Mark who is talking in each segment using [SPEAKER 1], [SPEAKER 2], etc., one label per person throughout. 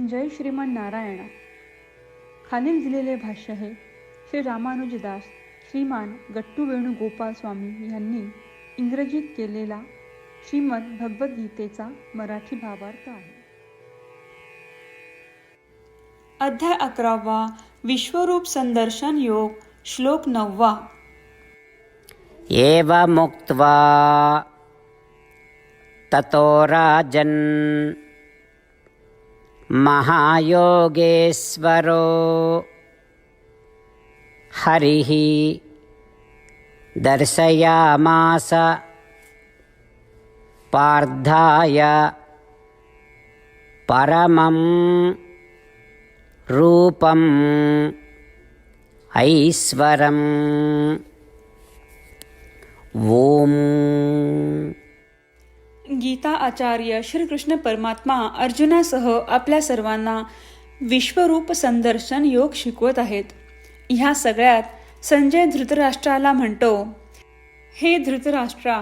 [SPEAKER 1] जय श्रीमान नारायणा. खालील दिलेले भाष्य हे श्री रामानुजदास श्रीमान गट्टू वेणुगोपाल स्वामी यांनी इंग्रजीत केलेला श्रीमद भगवद्गीतेचा मराठी भावार्थ आहे. अध्याय अकरावा विश्वरूप संदर्शन योग श्लोक नववा.
[SPEAKER 2] एवमुक्त्वा ततो राजन् महायोगेश्वरो। हरिः दर्शयामास। पार्थाय परमं रूपम् ऐश्वरम्। ओम
[SPEAKER 1] गीता आचार्य श्रीकृष्ण परमात्मा अर्जुनासह आपल्या सर्वांना विश्वरूप संदर्शन योग शिकवत आहेत. ह्या सगळ्यात संजय धृतराष्ट्राला म्हणतो हे धृतराष्ट्रा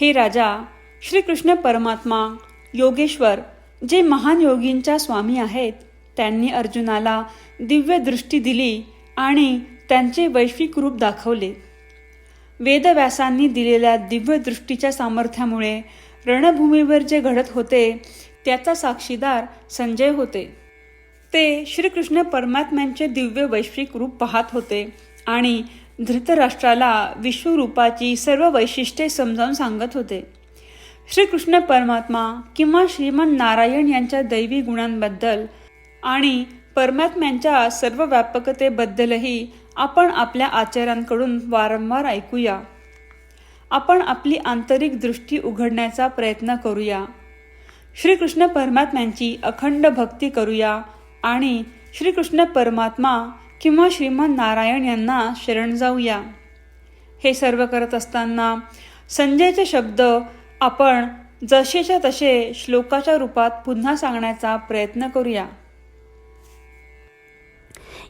[SPEAKER 1] हे राजा श्रीकृष्ण परमात्मा योगेश्वर जे महान योगींच्या स्वामी आहेत त्यांनी अर्जुनाला दिव्य दृष्टी दिली आणि त्यांचे वैश्विक रूप दाखवले. वेदव्यासांनी दिलेल्या दिव्य दृष्टीच्या सामर्थ्यामुळे रणभूमीवर जे घडत होते त्याचा साक्षीदार संजय होते. ते श्रीकृष्ण परमात्म्यांचे दिव्य वैश्विक रूप पाहत होते आणि धृतराष्ट्राला विश्वरूपाची सर्व वैशिष्ट्ये समजावून सांगत होते. श्रीकृष्ण परमात्मा किंवा श्रीमन नारायण यांच्या दैवी गुणांबद्दल आणि परमात्म्यांच्या सर्व व्यापकतेबद्दलही आपण आपल्या आचार्यांकडून वारंवार ऐकूया. आपण आपली आंतरिक दृष्टी उघडण्याचा प्रयत्न करूया. श्रीकृष्ण परमात्म्यांची अखंड भक्ती करूया आणि श्रीकृष्ण परमात्मा किंवा श्रीमान नारायण यांना शरण जाऊया. हे सर्व करत असताना संजयचे शब्द आपण जसेच्या तसे श्लोकाच्या रूपात पुन्हा सांगण्याचा प्रयत्न करूया.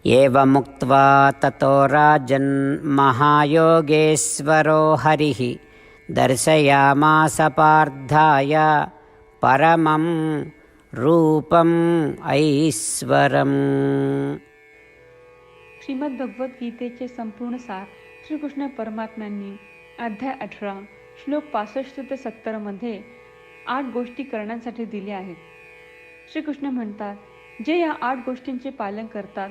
[SPEAKER 2] एवमुक्त्वा ततो राजन् महायोगेश्वरो हरिः दर्शयामास पार्थाय परमं रूपम् ऐश्वरम्।
[SPEAKER 1] श्रीमद्भगवद्गीतेचे संपूर्ण सार श्रीकृष्ण परमात्म्यांनी अध्याय अठरा श्लोक पासष्ट ते सत्तरमध्ये आठ गोष्टी करण्यासाठी दिल्या आहेत. श्रीकृष्ण म्हणतात जे या आठ गोष्टींचे पालन करतात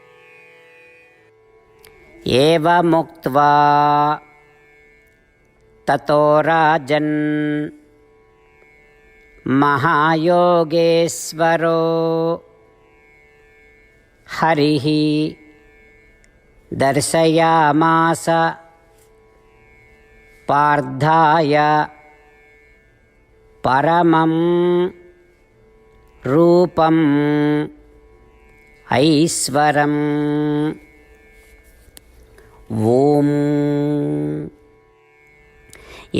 [SPEAKER 2] एवमुक्त्वा ततो राजन् महायोगेश्वरो हरिः दर्शयामास पार्थाय परमं रूपम् ऐश्वरम् ॐ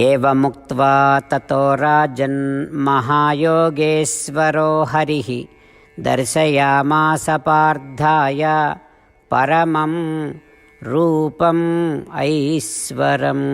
[SPEAKER 2] एवमुक्त्वा ततो राजन्महायोगेश्वरो हरिः दर्शयामास पार्थाय परमं रूपम् ऐश्वरम्